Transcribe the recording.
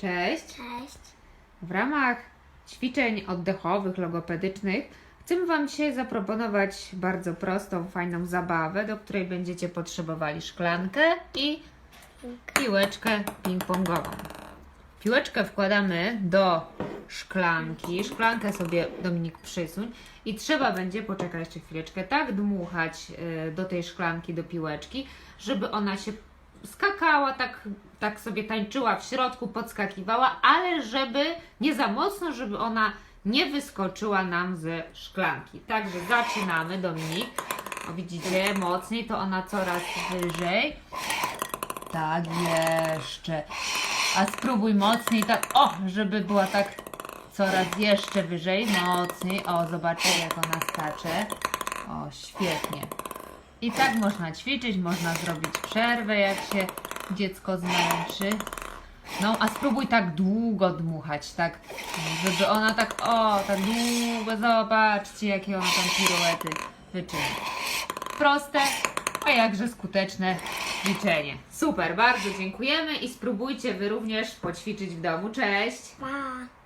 Cześć! Cześć. W ramach ćwiczeń oddechowych, logopedycznych chcemy Wam dzisiaj zaproponować bardzo prostą, fajną zabawę, do której będziecie potrzebowali szklankę i piłeczkę ping-pongową. Piłeczkę wkładamy do szklanki. Szklankę sobie Dominik przysuń i trzeba będzie, poczekaj jeszcze chwileczkę, tak dmuchać y, do tej szklanki, do piłeczki, żeby ona się skakała, tak, tak sobie tańczyła w środku, podskakiwała, ale żeby nie za mocno, żeby ona nie wyskoczyła nam ze szklanki. Także zaczynamy, Dominik. O, widzicie, mocniej, to ona coraz wyżej. Tak, jeszcze. A spróbuj mocniej, tak, o, żeby była tak coraz jeszcze wyżej, mocniej. O, zobaczcie, jak ona skacze. O, świetnie. I tak można ćwiczyć, można zrobić przerwę, jak się dziecko zmęczy. No, a spróbuj tak długo dmuchać, tak, żeby ona tak, o, tak długo, zobaczcie, jakie ona tam piruety wyczyni. Proste, a jakże skuteczne ćwiczenie. Super, bardzo dziękujemy i spróbujcie Wy również poćwiczyć w domu. Cześć! Pa.